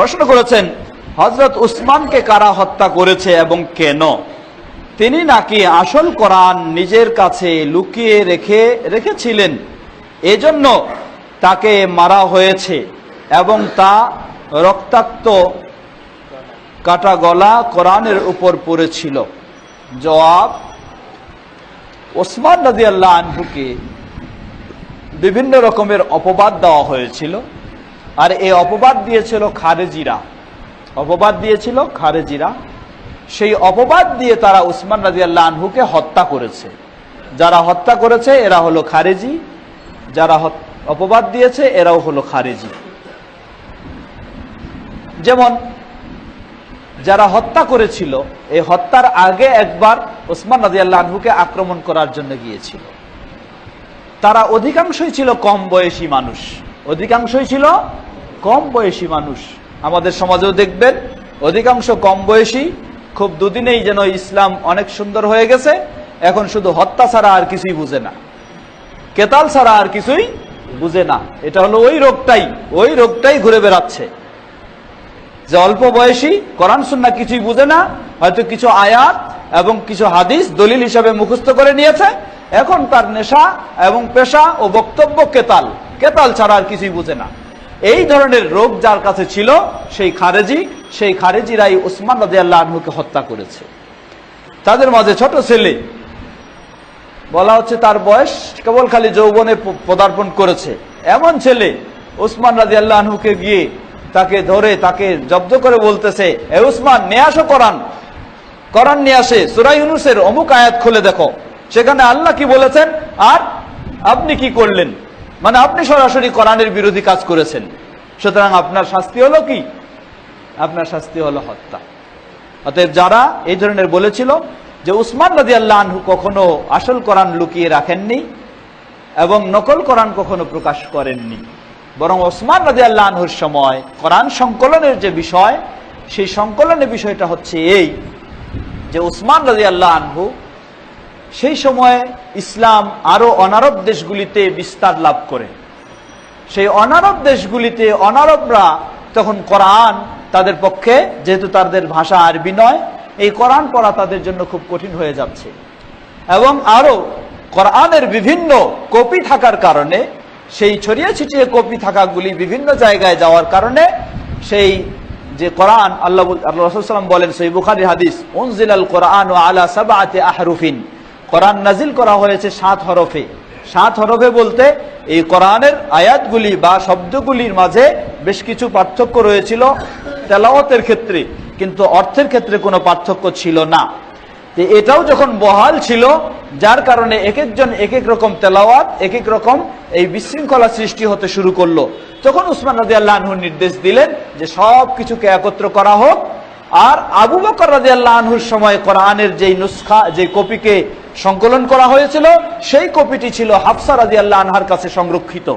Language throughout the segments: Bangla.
প্রশ্ন করেছেন হজরত উসমানকে কারা হত্যা করেছে এবং কেন? তিনি নাকি আসল কোরআন নিজের কাছে লুকিয়ে রেখে রেখেছিলেন। এজন্য তাকে মারা হয়েছে এবং তা রক্তাক্ত কাটা গলা কোরআনের উপর পড়েছিল। জবাব ওসমান রাজি আল্লাহ আনহুকে বিভিন্ন রকমের অপবাদ দেওয়া হয়েছিল। আর এই অপবাদ দিয়েছিল খারেজিরা। অপবাদ দিয়েছিল খারেজিরা। সেই অপবাদ দিয়ে তারা উসমান রাজি আল্লাহ আনহুকে হত্যা করেছে। যারা হত্যা করেছে, এরা হলো খারেজি। যারা অপবাদ দিয়েছে, এরাও হলো খারেজি। যেমন, যারা হত্যা করেছিল এই হত্যার আগে একবার ওসমান রাজি আল্লাহ আনহুকে আক্রমণ করার জন্য গিয়েছিল। তারা অধিকাংশই ছিল কম বয়সী মানুষ। অধিকাংশই ছিল কম বয়সী মানুষ। আমাদের সমাজেও দেখবেন, অধিকাংশ কম বয়সী খুব দুদিনেই যেন ইসলাম অনেক সুন্দর হয়ে গেছে, এখন শুধু হত্যা ছাড়া আর কিছুই বুঝে না। কেতাল ছাড়া আর কিছুই বুঝে না। এটা হলো ওই রোগটাই ওই রোগটাই ঘুরে বেড়াচ্ছে। যে অল্প বয়সী, কোরআন, সুন্না কিছুই বুঝে না, হয়তো কিছু আয়াত এবং কিছু হাদিস দলিল হিসাবে মুখস্থ করে নিয়েছে এখন তার নেশা এবং পেশা ও বক্তব্য কেতাল। কেতাল ছাড়া আর কিছুই বুঝে না। এই ধরনের রোগ যার কাছে ছিল, সেই খারেজি, সেই খারেজিরাই উসমান রাজি আল্লাহ আনহুকে হত্যা করেছে। তাদের মাঝে ছোট ছেলে, বলা হচ্ছে তার বয়স কেবল খালি যৌবনে পদার্পণ করেছে। এমন ছেলে উসমান রাজি আল্লাহ আনহুকে গিয়ে তাকে ধরে, তাকে জব্দ করে বলতেছে, এ উসমান, নিয়ে আসো করান কোরআন নিয়ে আসে সুরাই ইউনুসের অমুক আয়াত খুলে দেখো। সেখানে আল্লাহ কি বলেছেন? আর আপনি কি করলেন? মানে আপনি সরাসরি কোরআনের বিরোধী কাজ করেছেন। সুতরাং আপনার শাস্তি হলো কি? আপনার শাস্তি হলো হত্যা। অতএব যারা এই ধরনের বলেছিল যে উসমান রাজি আল্লাহ আনহু কখনো আসল কোরআন লুকিয়ে রাখেননি এবং নকল কোরআন কখনো প্রকাশ করেননি, বরং ওসমান রাজি আল্লাহ আনহুর সময় কোরআন সংকলনের যে বিষয়, সেই সংকলনের বিষয়টা হচ্ছে এই যে উসমান রাজি আল্লাহ আনহু সেই সময়ে ইসলাম আরও অনারব দেশগুলিতে বিস্তার লাভ করে। সেই অনারব দেশগুলিতে অনারবরা তখন কোরআন তাদের পক্ষে, যেহেতু তাদের ভাষা আরবি নয়, এই কোরআন পড়া তাদের জন্য খুব কঠিন হয়ে যাচ্ছে। এবং আরও কোরআনের বিভিন্ন কপি থাকার কারণে, সেই ছড়িয়ে ছিটিয়ে কপি থাকাগুলি বিভিন্ন জায়গায় যাওয়ার কারণে, সেই যে কোরআন, আল্লাহ আল্লাহ রসুলাম বলেন সেই বুখারি হাদিস, উনজিলাল কোরআন ও আলা সাবাতে আহরুফিন। কোরআন নাজিল করা হয়েছে সাত হরফে। সাত হরফে বলতে এই কোরআনের আয়াতগুলি বা শব্দগুলির মাঝে বেশ কিছু পার্থক্য রয়েছিল তেলাওয়াতের ক্ষেত্রে, কিন্তু অর্থের ক্ষেত্রে কোনো পার্থক্য ছিল না। এটাও যখন বহাল ছিল, যার কারণে এক একজন এক এক রকম তেলাওয়াত এক এক রকম এই বিশৃঙ্খলা সৃষ্টি হতে শুরু করল। তখন উসমান রাজি আল্লাহ নির্দেশ দিলেন যে সব কিছুকে একত্র করা হোক। আর আবু বকর রাজি আল্লাহ আনহুর সময় কোরআনের যেই নুসখা যে কপিকে সংকলন করা হয়েছিল, সেই কপিটি ছিল হাফসা রাজি আল্লাহ আনহার কাছে সংরক্ষিত।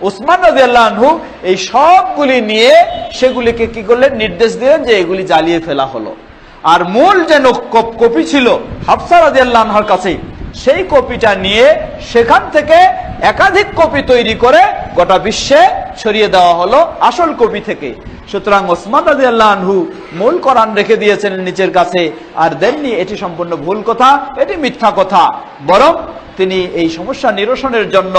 উসমান রাজি আল্লাহ আনহু এই সবগুলি নিয়ে সেগুলিকে কি করলেন? নির্দেশ দিলেন যে এগুলি জ্বালিয়ে ফেলা হলো। আর মূল যে নক- কপ- কপি ছিল হাফসা রাজি আল্লাহ আনহার কাছে, সেই কপিটা নিয়ে সেখান থেকে একাধিক কপি তৈরি করে গোটা বিশ্বে ছড়িয়ে দেওয়া হলো আসল কপি থেকে। সুতরাং ওসমান রাজি আল্লাহ আনহু মূল কোরআন রেখে দিয়েছেন নিচের কাছে, আর দেননি এটি সম্পূর্ণ ভুল কথা, এটি মিথ্যা কথা। বরং তিনি এই সমস্যা নিরসনের জন্য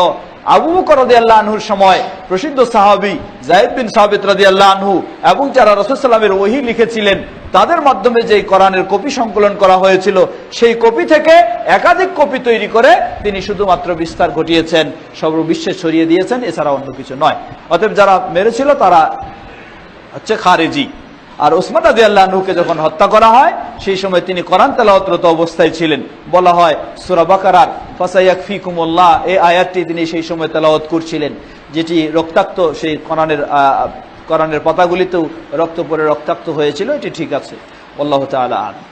আবু বকর রাদিয়াল্লাহু আনহুর সময় প্রসিদ্ধ সাহাবী জায়েদ বিন সাবিত রাদিয়াল্লাহু আনহু এবং যারা রাসূলুল্লাহের ওহি লিখেছিলেন, তাদের মাধ্যমে যে কোরআনের কপি সংকলন করা হয়েছিল, সেই কপি থেকে একাধিক কপি তৈরি করে তিনি শুধুমাত্র বিস্তার ঘটিয়েছেন, সর্ববিশ্বে ছড়িয়ে দিয়েছেন, এছাড়া অন্য কিছু নয়। অতএব যারা মেরেছিল তারা হচ্ছে খারেজি। আর ওসমান রাজি আল্লাহকে যখন হত্যা করা হয়, সেই সময় তিনি কোরআন তেলাওয়াতরত অবস্থায় ছিলেন। বলা হয়, সুরা বাকার ফাসাইয়াক ফিকুমুল্লাহ এই আয়াতটি তিনি সেই সময় তেলাওয়াত করছিলেন, যেটি রক্তাক্ত সেই কোরআনের করানের কোরআনের পাতাগুলিতেও রক্ত পরে রক্তাক্ত হয়েছিল, এটি ঠিক আছে। আল্লাহ আন